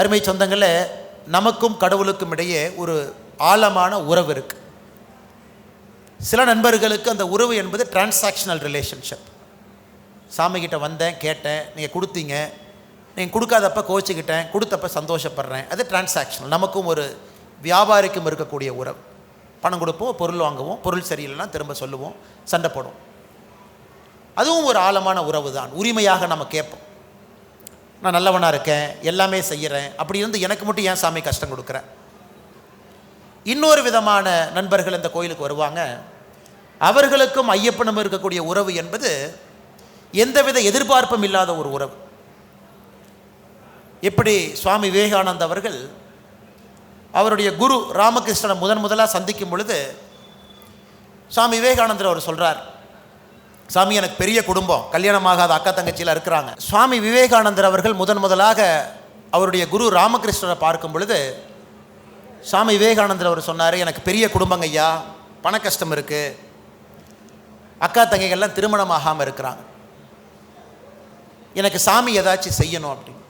அருமை சொந்தங்களே நமக்கும் கடவுளுக்கும் இடையே ஒரு ஆழமான உறவு இருக்குது சில நண்பர்களுக்கு அந்த உறவு என்பது டிரான்சாக்ஷனல் ரிலேஷன்ஷிப் சாமிகிட்ட வந்தேன் கேட்டேன் நீங்கள் கொடுத்தீங்க. நீங்கள் கொடுக்காதப்ப கோச்சிக்கிட்டேன் கொடுத்தப்ப சந்தோஷப்படுறேன். அது டிரான்சாக்ஷனல் நமக்கும் ஒரு வியாபாரிக்கும் இருக்கக்கூடிய உறவு. பணம் கொடுப்போம் பொருள் வாங்குவோம் பொருள் சரியில்லைன்னா திரும்ப சொல்லுவோம் சண்டை போடுவோம். அதுவும் ஒரு ஆழமான உறவு தான் உரிமையாக நம்ம கேட்போம். நான் நல்லவனாக இருக்கேன் எல்லாமே செய்கிறேன் அப்படி இருந்து எனக்கு மட்டும் ஏன் சாமி கஷ்டம் கொடுக்குறேன் இன்னொரு விதமான நண்பர்கள் இந்த கோயிலுக்கு வருவாங்க. அவர்களுக்கும் ஐயப்பனும் இருக்கக்கூடிய உறவு என்பது எந்தவித எதிர்பார்ப்பும் இல்லாத ஒரு உறவு. எப்படி சுவாமி விவேகானந்த் அவர்கள் அவருடைய குரு ராமகிருஷ்ணனை முதன் முதலாக சந்திக்கும் பொழுது சுவாமி விவேகானந்தர் அவர் சொல்கிறார் சாமி எனக்கு பெரிய குடும்பம். கல்யாணமாகாத அக்கா தங்கச்சியில் இருக்கிறாங்க. சுவாமி விவேகானந்தர் அவர்கள் முதன் முதலாக அவருடைய குரு ராமகிருஷ்ணரை பார்க்கும் பொழுது சுவாமி விவேகானந்தர் அவர் சொன்னார் எனக்கு பெரிய குடும்பங்க ஐயா. பண கஷ்டம் இருக்குது அக்கா தங்கைகள்லாம் திருமணம் ஆகாமல் இருக்கிறாங்க. எனக்கு சாமி ஏதாச்சும் செய்யணும் அப்படின்னு.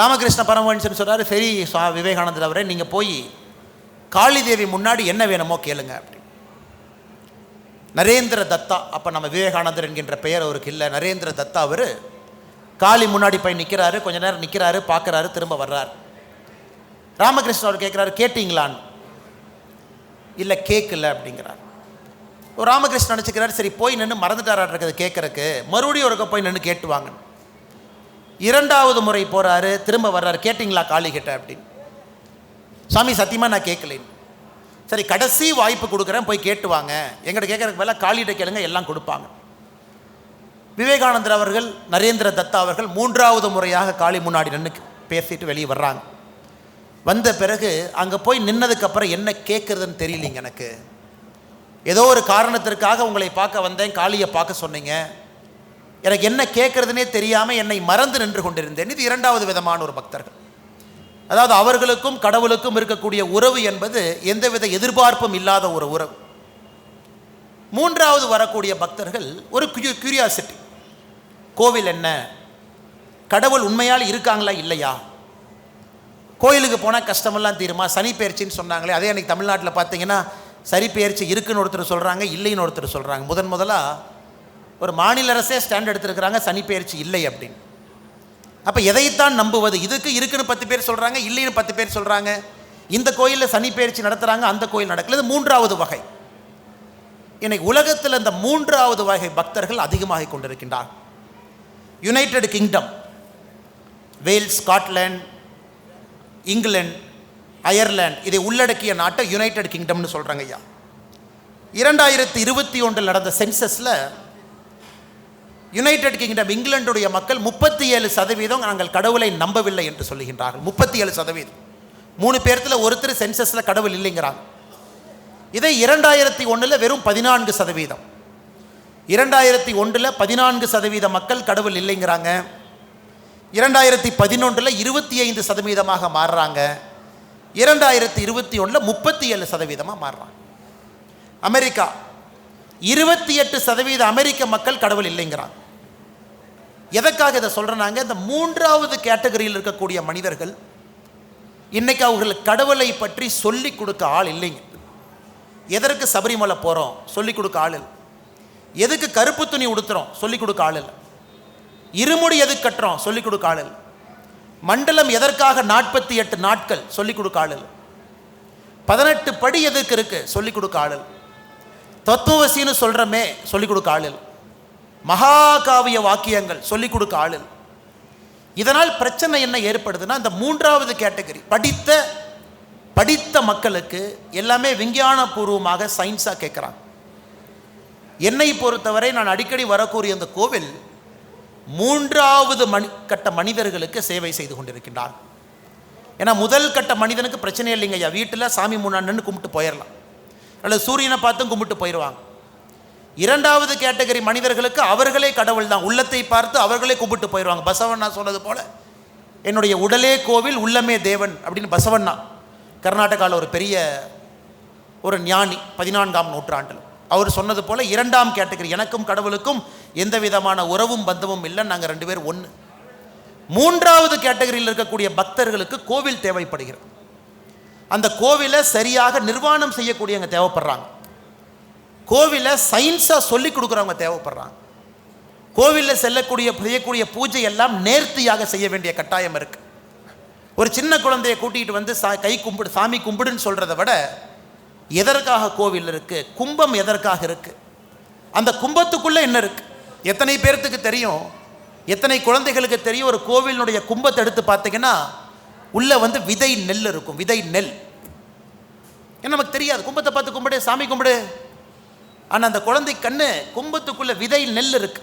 ராமகிருஷ்ண பரமஹன்சன் சொல்கிறார் சரி சுவா விவேகானந்தர் அவரே நீங்கள் போய் காளி தேவி முன்னாடி என்ன வேணுமோ கேளுங்க அப்படி நரேந்திர தத்தா அப்போ நம்ம விவேகானந்தர் என்கின்ற பெயர் அவருக்கு இல்லை. நரேந்திர தத்தா அவர் காளி முன்னாடி போய் நிற்கிறாரு கொஞ்ச நேரம் நிற்கிறாரு பார்க்குறாரு திரும்ப வர்றார். ராமகிருஷ்ணன் அவர் கேட்குறாரு கேட்டிங்களான்னு. இல்லை கேட்கல அப்படிங்கிறார். ஒரு ராமகிருஷ்ணன் நினச்சிக்கிறார் சரி போய் நின்று மறந்துட்டாராட்ருக்குது கேட்குறக்கு மறுபடியும் ஒருக்க போய் நின்று கேட்டு வாங்க இரண்டாவது முறை போகிறாரு திரும்ப வர்றாரு கேட்டிங்களா காளி கிட்ட அப்படின்னு. சாமி சத்தியமாக நான் கேட்கலேன்னு சரி கடைசி வாய்ப்பு கொடுக்குறேன் போய் கேட்டு வாங்க. எங்கிட்ட கேட்குறதுக்கு மேலே காளியிட்ட கேளுங்க எல்லாம் கொடுப்பாங்க. விவேகானந்தர் அவர்கள் நரேந்திர தத்தா அவர்கள் மூன்றாவது முறையாக காளி முன்னாடி நின்று பேசிட்டு வெளியே வர்றாங்க. வந்த பிறகு அங்கே போய் நின்னதுக்கப்புறம் என்ன கேட்குறதுன்னு தெரியலிங்க எனக்கு. ஏதோ ஒரு காரணத்திற்காக உங்களை பார்க்க வந்தேன் காளியை பார்க்க சொன்னீங்க. எனக்கு என்ன கேட்குறதுனே தெரியாமல் என்னை மறந்து நின்று கொண்டிருந்தேன். இது இரண்டாவது விதமான ஒரு பக்தர்கள். அதாவது அவர்களுக்கும் கடவுளுக்கும் இருக்கக்கூடிய உறவு என்பது எந்தவித எதிர்பார்ப்பும் இல்லாத ஒரு உறவு. மூன்றாவது வரக்கூடிய பக்தர்கள் ஒரு கியூரியாசிட்டி கோவில் என்ன? கடவுள் உண்மையால் இருக்காங்களா இல்லையா? கோயிலுக்கு போனால் கஷ்டமெல்லாம் தீருமா? சனி பயிற்சின்னு சொன்னாங்களே அதே அன்றைக்கி தமிழ்நாட்டில் பார்த்தீங்கன்னா சரி பயிற்சி இருக்குன்னு ஒருத்தர் சொல்கிறாங்க இல்லைன்னு ஒருத்தர் சொல்கிறாங்க முதன் முதலாக ஒரு மாநில அரசே ஸ்டாண்ட் எடுத்திருக்கிறாங்க சனி பயிற்சி இல்லை அப்படின்னு. அப்போ எதைத்தான் நம்புவது? இதுக்கு இருக்குன்னு பத்து பேர் சொல்கிறாங்க இல்லைன்னு பத்து பேர் சொல்கிறாங்க இந்த கோயிலில் சனி பயிற்சி நடத்துகிறாங்க அந்த கோயில் நடக்கல. இது மூன்றாவது வகை. இன்னைக்கு உலகத்தில் இந்த மூன்றாவது வகை பக்தர்கள் அதிகமாக கொண்டிருக்கின்றார் United Kingdom Wales Scotland England Ireland இதை உள்ளடக்கிய நாட்டை யுனைடெட் கிங்டம்னு சொல்கிறாங்க ஐயா. இரண்டாயிரத்தி இருபத்தி ஒன்றில் நடந்த சென்சஸில் யுனைடெட் கிங்டம் இங்கிலாந்துடைய மக்கள் முப்பத்தி ஏழு சதவீதம் நாங்கள் கடவுளை நம்பவில்லை என்று சொல்லுகின்றார்கள். முப்பத்தி ஏழு சதவீதம். மூணு பேர்த்தில் ஒருத்தர் சென்சஸில் கடவுள் இல்லைங்கிறாங்க. இதே இரண்டாயிரத்தி ஒன்றில் வெறும் பதினான்கு சதவீதம். இரண்டாயிரத்தி ஒன்றில் பதினான்கு சதவீத மக்கள் கடவுள் இல்லைங்கிறாங்க. இரண்டாயிரத்தி பதினொன்றில் இருபத்தி ஐந்து சதவீதமாக மாறுறாங்க. இரண்டாயிரத்தி இருபத்தி ஒன்றில் முப்பத்தி ஏழு சதவீதமாக மாறுறாங்க. அமெரிக்கா இருபத்தி எட்டு சதவீத அமெரிக்க மக்கள் கடவுள் இல்லைங்கிறாங்க. எதற்காக இதை சொல்கிறனாங்க இந்த மூன்றாவது கேட்டகரியில் இருக்கக்கூடிய மனிதர்கள் இன்றைக்கி அவர்களுக்கு கடவுளை பற்றி சொல்லி கொடுக்க ஆள் இல்லைங்க. எதற்கு சபரிமலை போகிறோம் சொல்லி கொடுக்க ஆள் இல்லை. எதுக்கு கருப்பு துணி உடுத்துறோம்? சொல்லி கொடுக்க ஆள் இல்லை. இருமுடி எதுக்கு கட்டுறோம்? சொல்லி கொடுக்க ஆள் இல்லை. மண்டலம் எதற்காக நாற்பத்தி எட்டு நாட்கள்? சொல்லி கொடுக்க ஆள் இல்லை. பதினெட்டு படி எதுக்கு இருக்கு? சொல்லி கொடுக்க ஆள் இல்லை. தத்துவசின்னு சொல்கிறோமே சொல்லிக் கொடுக்க ஆள் இல்லை. மகாகாவிய வாக்கியங்கள் சொல்லிக் கொடுக்க ஆளு. இதனால் பிரச்சனை என்ன ஏற்படுதுன்னா இந்த மூன்றாவது கேட்டகரி படித்த படித்த மக்களுக்கு எல்லாமே விஞ்ஞானபூர்வமாக சயின்ஸாக கேட்குறாங்க என்னை பொறுத்தவரை நான் அடிக்கடி வரக்கூடிய அந்த கோவில் மூன்றாவது மணி கட்ட மனிதர்களுக்கு சேவை செய்து கொண்டிருக்கின்றார். ஏன்னா முதல் கட்ட மனிதனுக்கு பிரச்சனை இல்லைங்க ஐயா. வீட்டில் சாமி மூணான்னு கும்பிட்டு போயிடலாம் அல்லது சூரியனை பார்த்தும் கும்பிட்டு போயிடுவாங்க இரண்டாவது கேட்டகரி மனிதர்களுக்கு அவர்களே கடவுள் தான். உள்ளத்தை பார்த்து அவர்களே கும்பிட்டு போயிடுவாங்க. பசவண்ணா சொன்னது போல என்னுடைய உடலே கோவில் உள்ளமே தேவன் அப்படின்னு பசவண்ணா கர்நாடகாவில் ஒரு பெரிய ஒரு ஞானி பதினான்காம் நூற்றாண்டில். அவர் சொன்னது போல இரண்டாம் கேட்டகரி எனக்கும் கடவுளுக்கும் எந்த விதமான உறவும் பந்தமும் இல்லை நாங்கள் ரெண்டு பேரும் ஒன்று மூன்றாவது கேட்டகரியில் இருக்கக்கூடிய பக்தர்களுக்கு கோவில் தேவைப்படுகிறது. அந்த கோவிலை சரியாக நிர்வாணம் செய்யக்கூடியவங்க தேவைப்படுறாங்க. கோவிலை சயின்ஸாக சொல்லி கொடுக்குறவங்க தேவைப்படுறாங்க. கோவிலில் செல்லக்கூடிய செய்யக்கூடிய பூஜை எல்லாம் நேர்த்தியாக செய்ய வேண்டிய கட்டாயம் இருக்குது ஒரு சின்ன குழந்தையை கூட்டிகிட்டு வந்து சா கை கும்பிடு சாமி கும்பிடுன்னு சொல்கிறத விட எதற்காக கோவில் இருக்குது கும்பம் எதற்காக இருக்குது அந்த கும்பத்துக்குள்ளே என்ன இருக்குது எத்தனை பேர்த்துக்கு தெரியும்? எத்தனை குழந்தைகளுக்கு தெரியும்? ஒரு கோவிலினுடைய கும்பத்தை எடுத்து பார்த்தீங்கன்னா உள்ளே வந்து விதை நெல் இருக்கும். விதை நெல். ஏன்னா நமக்கு தெரியாது. கும்பத்தை பார்த்து கும்பிடு சாமி கும்பிடு. ஆனால் அந்த குழந்தை கண்ணு கும்பத்துக்குள்ளே விதை நெல் இருக்கு.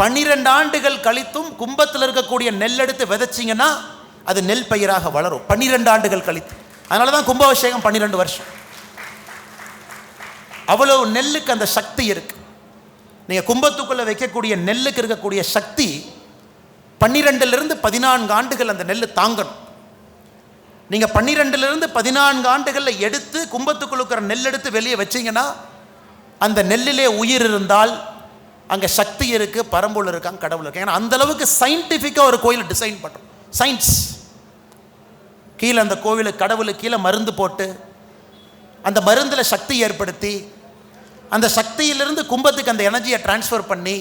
பன்னிரெண்டு ஆண்டுகள் கழித்தும் கும்பத்தில் இருக்கக்கூடிய நெல் எடுத்து விதைச்சிங்கன்னா அது நெல் பயிராக வளரும். பன்னிரெண்டு ஆண்டுகள் கழித்து. அதனால தான் கும்பாபிஷேகம் பன்னிரெண்டு வருஷம். அவ்வளோ நெல்லுக்கு அந்த சக்தி இருக்கு. நீங்கள் கும்பத்துக்குள்ளே வைக்கக்கூடிய நெல்லுக்கு இருக்கக்கூடிய சக்தி பன்னிரெண்டுலேருந்து பதினான்கு ஆண்டுகள் அந்த நெல் தாங்கணும். நீங்கள் பன்னிரெண்டுலேருந்து பதினான்கு ஆண்டுகளில் எடுத்து கும்பத்துக்குள்ள இருக்கிற நெல் எடுத்து வெளியே வச்சிங்கன்னா அந்த நெல்லிலே உயிர் இருந்தால் அங்கே சக்தி இருக்குது பரம்பொருள் இருக்காங்க கடவுள் இருக்கு. ஏன்னா அந்தளவுக்கு சயின்டிஃபிக்காக ஒரு கோயில் டிசைன் பண்ணுறோம் சயின்ஸ் கீழே அந்த கோவிலுக்கு கடவுளுக்கு கீழே மருந்து போட்டு அந்த மருந்தில் சக்தி ஏற்படுத்தி அந்த சக்தியிலிருந்து கும்பத்துக்கு அந்த எனர்ஜியை டிரான்ஸ்ஃபர் பண்ணி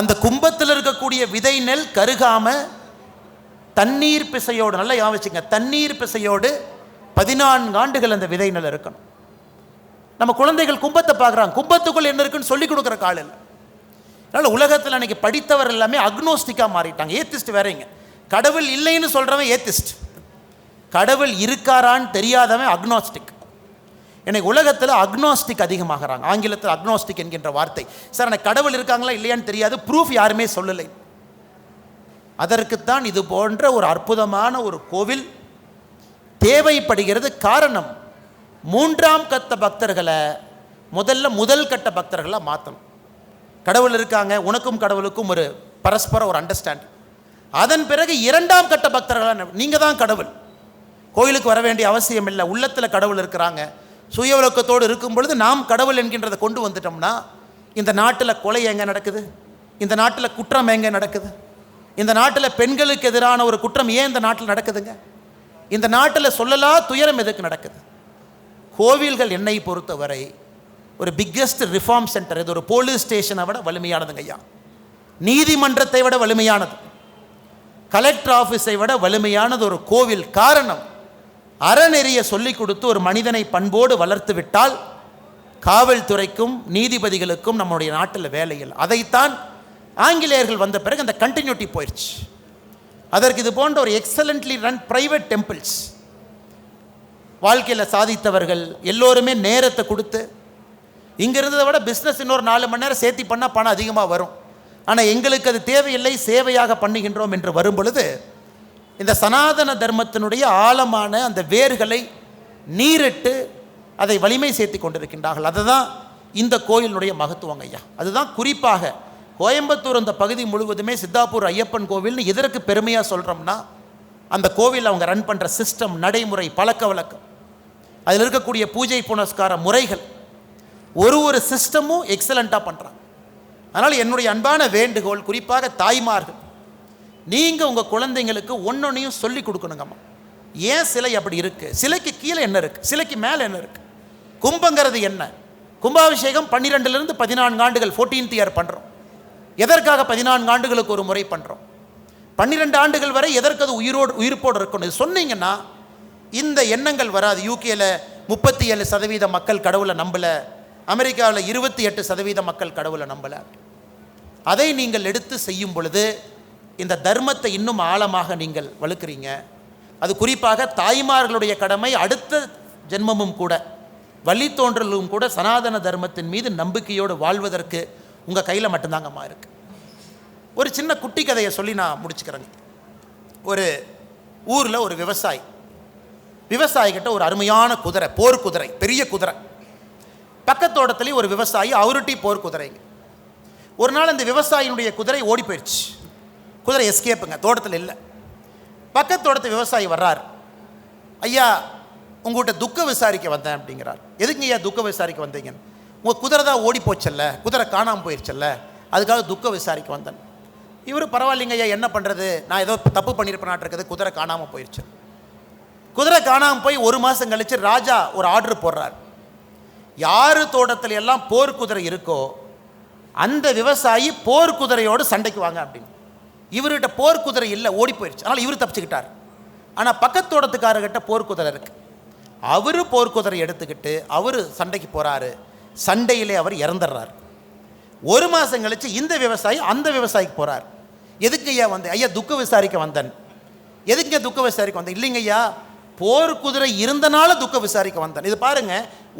அந்த கும்பத்தில் இருக்கக்கூடிய விதை நெல் கருகாமல் தண்ணீர் பிசையோடு நல்லா யாவச்சுங்க தண்ணீர் பிசையோடு பதினான்கு ஆண்டுகள் அந்த விதை நெல் இருக்கணும். நம்ம குழந்தைகள் கும்பத்தை பார்க்குறாங்க. கும்பத்துக்குள் என்ன இருக்குன்னு சொல்லி கொடுக்குற கால் இல்லை. அதனால் உலகத்தில் அன்றைக்கி படித்தவர் எல்லாமே அக்னோஸ்டிக்காக மாறிட்டாங்க. ஏத்திஸ்ட் வேறேங்க கடவுள் இல்லைன்னு சொல்கிறவன் ஏத்திஸ்ட் கடவுள் இருக்காரான்னு தெரியாதவன் அக்னோஸ்டிக் எனக்கு உலகத்தில் அக்னோஸ்டிக் அதிகமாகிறாங்க. ஆங்கிலத்தில் அக்னோஸ்டிக் என்கின்ற வார்த்தை. சார் எனக்கு கடவுள் இருக்காங்களா இல்லையான்னு தெரியாது. ப்ரூஃப் யாருமே சொல்லலை. அதற்குத்தான் இது போன்ற ஒரு அற்புதமான ஒரு கோவில் தேவைப்படுகிறது காரணம். மூன்றாம் கத்த பக்தர்களை முதல்ல முதல் கட்ட பக்தர்களாக மாற்றணும் கடவுள் இருக்காங்க உனக்கும் கடவுளுக்கும் ஒரு பரஸ்பர ஒரு அண்டர்ஸ்டாண்டிங் அதன் பிறகு இரண்டாம் கட்ட பக்தர்களாக நீங்கள் தான் கடவுள். கோயிலுக்கு வர வேண்டிய அவசியம் இல்லை உள்ளத்தில் கடவுள் இருக்கிறாங்க. சுய உலகத்தோடு இருக்கும் பொழுது நாம் கடவுள் என்கின்றதை கொண்டு வந்துட்டோம்னா இந்த நாட்டில் கொலை எங்கே நடக்குது? இந்த நாட்டில் குற்றம் எங்கே நடக்குது? இந்த நாட்டில் பெண்களுக்கு எதிரான ஒரு குற்றம் ஏன் இந்த நாட்டில் நடக்குதுங்க? இந்த நாட்டில் சொல்லலா துயரம் எதுக்கு நடக்குது? கோவில்கள் என்னை பொறுத்தவரை ஒரு பிக்கெஸ்ட் ரிஃபார்ம் சென்டர் இது ஒரு போலீஸ் ஸ்டேஷனை விட வலிமையானதுங்க ஐயா. நீதிமன்றத்தை விட வலிமையானது. கலெக்டர் ஆஃபீஸை விட வலிமையானது ஒரு கோவில் காரணம். அறநெறிய சொல்லிக் கொடுத்து ஒரு மனிதனை பண்போடு வளர்த்து விட்டால் காவல்துறைக்கும் நீதிபதிகளுக்கும் நம்முடைய நாட்டில் வேலையில் அதைத்தான் ஆங்கிலேயர்கள் வந்த பிறகு அந்த கண்டினியூட்டி போயிடுச்சு அதற்கு இது போன்ற ஒரு எக்ஸலண்ட்லி ரன் ப்ரைவேட் டெம்பிள்ஸ் வாழ்க்கையில் சாதித்தவர்கள் எல்லோருமே நேரத்தை கொடுத்து இங்கே இருந்ததை விட பிஸ்னஸ் இன்னொரு நாலு மணி நேரம் சேர்த்தி பண்ணால் பணம் அதிகமாக வரும். ஆனால் எங்களுக்கு அது தேவையில்லை சேவையாக பண்ணுகின்றோம் என்று வரும் பொழுது இந்த சனாதன தர்மத்தினுடைய ஆழமான அந்த வேர்களை நீரிட்டு அதை வலிமை சேர்த்து கொண்டிருக்கின்றார்கள். அதுதான் இந்த கோயிலினுடைய மகத்துவம் ஐயா. அதுதான் குறிப்பாக கோயம்புத்தூர் அந்த பகுதி முழுவதுமே சித்தாப்பூர் ஐயப்பன் கோவில்னு எதற்கு பெருமையாக சொல்கிறோம்னா அந்த கோவில் அவங்க ரன் பண்ணுற சிஸ்டம் நடைமுறை பழக்க வழக்கம். அதில் இருக்கக்கூடிய பூஜை புனஸ்கார முறைகள். ஒரு ஒரு சிஸ்டமும் எக்ஸலண்ட்டாக பண்ணுறாங்க அதனால் என்னுடைய அன்பான வேண்டுகோள் குறிப்பாக தாய்மார்கள் நீங்கள் உங்கள் குழந்தைங்களுக்கு ஒன்றொன்னையும் சொல்லி கொடுக்கணுங்கம்மா. ஏன் சிலை அப்படி இருக்குது சிலைக்கு கீழே என்ன இருக்குது சிலைக்கு மேலே என்ன இருக்குது கும்பங்கிறது என்ன? கும்பாபிஷேகம் பன்னிரெண்டுலேருந்து பதினான்கு ஆண்டுகள் ஃபோர்டீன்த் இயர் பண்ணுறோம் எதற்காக பதினான்கு ஆண்டுகளுக்கு ஒரு முறை பண்ணுறோம் பன்னிரெண்டு ஆண்டுகள் வரை எதற்கு அது உயிரோடு உயிர்ப்போடு இருக்கணும்? சொன்னீங்கன்னா இந்த எண்ணங்கள் வராது. யூகேல முப்பத்தி ஏழு சதவீத மக்கள் கடவுளை நம்பலை. அமெரிக்காவில் இருபத்தி எட்டு சதவீத மக்கள் கடவுளை நம்பலை. அதை நீங்கள் எடுத்து செய்யும் பொழுது இந்த தர்மத்தை இன்னும் ஆழமாக நீங்கள் வலுக்கிறீங்க. அது குறிப்பாக தாய்மார்களுடைய கடமை அடுத்த ஜென்மமும் கூட வழித்தோன்றலும் கூட சனாதன தர்மத்தின் மீது நம்பிக்கையோடு வாழ்வதற்கு உங்கள் கையில் மட்டும்தாங்கம்மா இருக்கு. ஒரு சின்ன குட்டி கதையை சொல்லி நான் முடிச்சுக்கிறேங்க. ஒரு ஊரில் ஒரு விவசாயி விவசாயிகிட்ட ஒரு அருமையான குதிரை போர் குதிரை பெரிய குதிரை. பக்கத்தோட்டத்துலேயும் ஒரு விவசாயி அவருட்டி போர் குதிரைங்க ஒரு நாள் அந்த விவசாயினுடைய குதிரை ஓடி போயிடுச்சு. குதிரை எஸ்கேப்புங்க தோட்டத்தில் இல்லை. பக்கத்தோட்டத்து விவசாயி வர்றார். ஐயா உங்கள்கிட்ட துக்க விசாரிக்க வந்தேன் அப்படிங்கிறார். எதுக்கு ஐயா துக்க விசாரிக்க வந்தீங்க உங்கள் குதிரை தான் ஓடி போச்சல்ல குதிரை காணாமல் போயிடுச்சல்ல அதுக்காக துக்க விசாரிக்க வந்தேன். இவர் பரவாயில்லைங்க ஐயா என்ன பண்ணுறது நான் ஏதோ தப்பு பண்ணியிருப்பேனாட்டிருக்குது குதிரை காணாமல் போயிடுச்சு குதிரை காணாமல் போய் ஒரு மாதம் கழித்து ராஜா ஒரு ஆர்டர் போடுறார். யார் தோட்டத்தில் எல்லாம் போர் குதிரை இருக்கோ அந்த விவசாயி போர் குதிரையோடு சண்டைக்கு வாங்க அப்படின்னு. இவர்கிட்ட போர் குதிரை இல்லை ஓடி போயிடுச்சு அதனால் இவர் தப்பிச்சுக்கிட்டார். ஆனால் பக்கத்து தோட்டத்துக்காரர்கிட்ட போர் குதிரை இருக்கு. அவர் போர் குதிரை எடுத்துக்கிட்டு அவர் சண்டைக்கு போகிறாரு சண்டையிலே அவர் இறந்துடுறார். ஒரு மாதம் கழித்து இந்த விவசாயி அந்த விவசாயிக்கு போகிறார் எதுக்கு ஐயா வந்தேன் ஐயா துக்க விசாரிக்க வந்தேன். எதுக்கு துக்க விசாரிக்க வந்தேன்? இல்லைங்க ஐயா போர் குதிரை இருந்தனால துக்க விசாரிக்க வந்தான். இது பாருங்க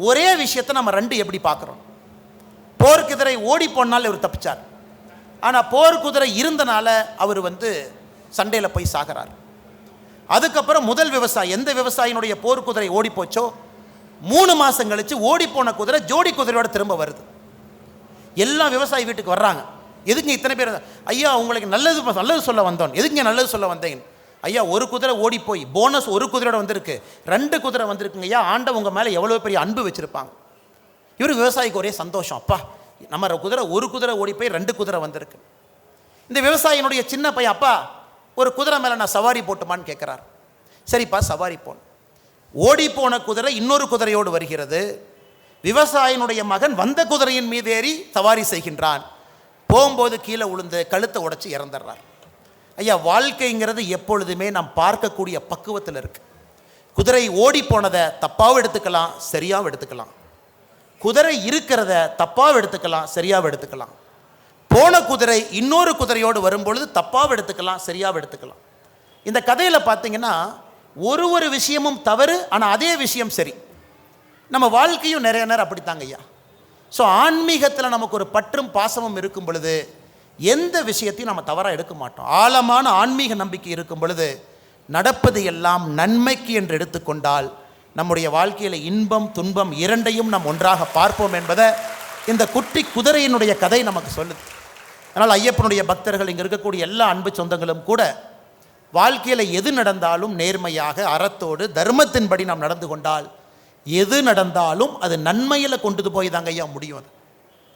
ஒரே விஷயத்தை நம்ம ரெண்டு எப்படி பார்க்குறோம்? போர் குதிரை ஓடி போனால் இவர் தப்பிச்சார். ஆனால் போர் குதிரை இருந்தனால அவர் வந்து சண்டையில் போய் சாகிறார். அதுக்கப்புறம் முதல் விவசாயி எந்த விவசாயினுடைய போர் குதிரை ஓடி போச்சோ? மூணு மாதம் கழித்து ஓடி போன குதிரை ஜோடி குதிரையோட திரும்ப வருது. எல்லா விவசாயி வீட்டுக்கு வர்றாங்க. எதுங்க இத்தனை பேர் ஐயா உங்களுக்கு நல்லது நல்லது சொல்ல வந்தோம். எதுங்க நல்லது சொல்ல வந்தேன் ஐயா ஒரு குதிரை ஓடி போய் போனஸ் ஒரு குதிரையோட வந்திருக்கு. ரெண்டு குதிரை வந்திருக்குங்க ஐயா ஆண்டவங்க மேலே எவ்வளோ பெரிய அன்பு வச்சுருப்பாங்க. இவர் விவசாயிக்கு ஒரே சந்தோஷம் அப்பா. நம்ம குதிரை ஒரு குதிரை ஓடி போய் ரெண்டு குதிரை வந்திருக்கு. இந்த விவசாயினுடைய சின்ன பையன் அப்பா ஒரு குதிரை மேலே நான் சவாரி போட்டுமான்னு கேட்குறார் சரிப்பா சவாரி போன் ஓடி போன குதிரை இன்னொரு குதிரையோடு வருகிறது. விவசாயினுடைய மகன் வந்த குதிரையின் மீது ஏறி சவாரி செய்கின்றான். போகும்போது கீழே விழுந்து கழுத்தை உடைச்சி இறந்துடுறார். ஐயா வாழ்க்கைங்கிறது எப்பொழுதுமே நாம் பார்க்கக்கூடிய பக்குவத்தில் இருக்குது குதிரை ஓடி போனதை தப்பாகவும் எடுத்துக்கலாம் சரியாகவும் எடுத்துக்கலாம். குதிரை இருக்கிறத தப்பாகவும் எடுத்துக்கலாம் சரியாகவும் எடுத்துக்கலாம். போன குதிரை இன்னொரு குதிரையோடு வரும்பொழுது தப்பாகவும் எடுத்துக்கலாம் சரியாகவும் எடுத்துக்கலாம். இந்த கதையில் பார்த்தீங்கன்னா ஒரு ஒரு விஷயமும் தவறு ஆனால் அதே விஷயம் சரி. நம்ம வாழ்க்கையும் நிறைய நேரம் அப்படித்தாங்க ஐயா. ஸோ ஆன்மீகத்தில் நமக்கு ஒரு பற்றும் பாசமும் இருக்கும் பொழுது எந்த விஷயத்தையும் நம்ம தவறாக எடுக்க மாட்டோம். ஆழமான ஆன்மீக நம்பிக்கை இருக்கும் பொழுது நடப்பது எல்லாம் நன்மைக்கு என்று எடுத்துக்கொண்டால் நம்முடைய வாழ்க்கையில் இன்பம் துன்பம் இரண்டையும் நாம் ஒன்றாக பார்ப்போம் என்பதை இந்த குட்டி குதிரையினுடைய கதை நமக்கு சொல்லுது. அதனால் ஐயப்பனுடைய பக்தர்கள் இங்கே இருக்கக்கூடிய எல்லா அன்பு சொந்தங்களும் கூட வாழ்க்கையில் எது நடந்தாலும் நேர்மையாக அறத்தோடு தர்மத்தின்படி நாம் நடந்து கொண்டால் எது நடந்தாலும் அது நன்மையில் கொண்டு போய் தாங்க ஐயா முடியும் அது.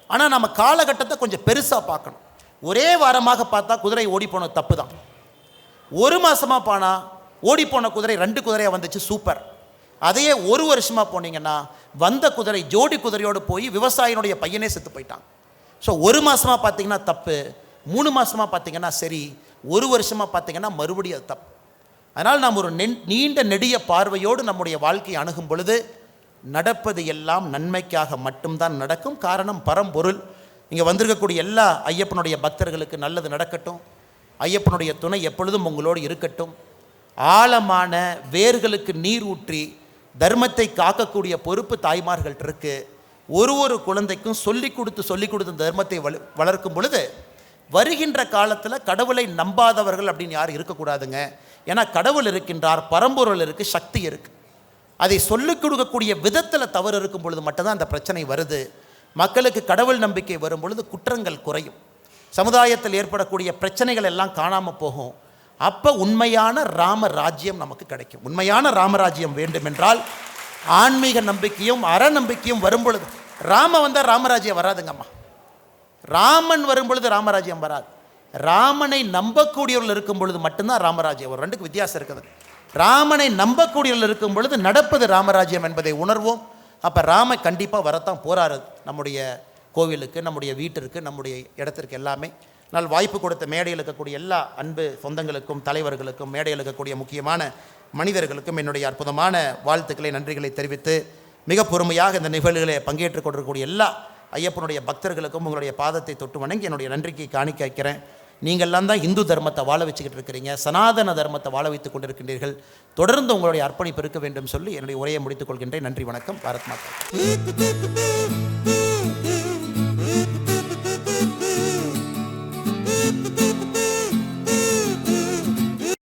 ஆனால் நம்ம காலகட்டத்தை கொஞ்சம் பெருசாக பார்க்கணும். ஒரே வாரமாக பார்த்தா குதிரை ஓடி தப்பு தான் ஒரு மாதமாக போனா ஓடிப்போன குதிரை ரெண்டு குதிரையாக வந்துச்சு சூப்பர் அதையே ஒரு வருஷமாக போனீங்கன்னா வந்த குதிரை ஜோடி குதிரையோடு போய் விவசாயினுடைய பையனே செத்து போயிட்டான். ஸோ ஒரு மாதமாக பார்த்தீங்கன்னா தப்பு மூணு மாதமாக பார்த்தீங்கன்னா சரி ஒரு வருஷமாக பார்த்தீங்கன்னா மறுபடியும் அது தப்பு. அதனால் நாம் ஒரு நென் நீண்ட நெடிய பார்வையோடு நம்முடைய வாழ்க்கையை அணுகும் பொழுது நடப்பது எல்லாம் நன்மைக்காக மட்டும்தான் நடக்கும். காரணம் பரம்பொருள். இங்கே வந்திருக்கக்கூடிய எல்லா ஐயப்பனுடைய பக்தர்களுக்கு நல்லது நடக்கட்டும். ஐயப்பனுடைய துணை எப்பொழுதும் உங்களோடு இருக்கட்டும். ஆழமான வேர்களுக்கு நீர் ஊற்றி தர்மத்தை காக்கக்கூடிய பொறுப்பு தாய்மார்கள் இருக்கு. ஒரு ஒரு குழந்தைக்கும் சொல்லிக் கொடுத்து சொல்லிக் கொடுத்து இந்த தர்மத்தை வள வளர்க்கும் பொழுது வருகின்ற காலத்தில் கடவுளை நம்பாதவர்கள் அப்படின்னு யாரும் இருக்கக்கூடாதுங்க ஏன்னா கடவுள் இருக்கின்றார் பரம்பொருள் இருக்குது சக்தி இருக்குது அதை சொல்லிக் கொடுக்கக்கூடிய விதத்தில் தவறு இருக்கும் பொழுது மட்டும்தான் அந்த பிரச்சனை வருது. மக்களுக்கு கடவுள் நம்பிக்கை வரும் பொழுது குற்றங்கள் குறையும். சமுதாயத்தில் ஏற்படக்கூடிய பிரச்சனைகள் எல்லாம் காணாமல் போகும். அப்போ உண்மையான ராம ராஜ்யம் நமக்கு கிடைக்கும். உண்மையான ராமராஜ்யம் வேண்டுமென்றால் ஆன்மீக நம்பிக்கையும் அறநம்பிக்கையும் வரும்பொழுது வரும் பொழுது ராம வந்தால் ராமராஜ்யம் வராதுங்கம்மா. ராமன் வரும் பொழுது ராமராஜ்யம் வராது. ராமனை நம்பக்கூடியவர்கள் இருக்கும் பொழுது மட்டும்தான் ராமராஜ்யம் ஒரு ரெண்டுக்கு வித்தியாசம் இருக்குது. ராமனை நம்பக்கூடியவர்கள் இருக்கும் பொழுது நடப்பது ராமராஜ்யம் என்பதை உணர்வோம். அப்போ ராம கண்டிப்பாக வரத்தான் போகிறாரு நம்முடைய கோவிலுக்கு நம்முடைய வீட்டிற்கு நம்முடைய இடத்திற்கு எல்லாமே. நான் வாய்ப்பு கொடுத்த மேடையில் இருக்கக்கூடிய எல்லா அன்பு சொந்தங்களுக்கும் தலைவர்களுக்கும் மேடையில் இருக்கக்கூடிய முக்கியமான மனிதர்களுக்கும் என்னுடைய அற்புதமான வாழ்த்துக்களை நன்றிகளை தெரிவித்து மிக பொறுமையாக இந்த நிகழ்வுகளை பங்கேற்றுக் கொண்டிருக்கக்கூடிய எல்லா ஐயப்பனுடைய பக்தர்களுக்கும் உங்களுடைய பாதத்தை தொட்டு வணங்கி என்னுடைய நன்றிக்கு காணிக்க வைக்கிறேன். நீங்கள்லாம் தான் இந்து தர்மத்தை வாழ வச்சுக்கிட்டு இருக்கிறீங்க சனாதன தர்மத்தை வாழ வைத்துக் கொண்டிருக்கின்றீர்கள். தொடர்ந்து உங்களுடைய அர்ப்பணிப்பு இருக்க வேண்டும் சொல்லி என்னுடைய உரையை முடித்துக் கொள்கின்றேன். நன்றி வணக்கம். பாரத் மாதா.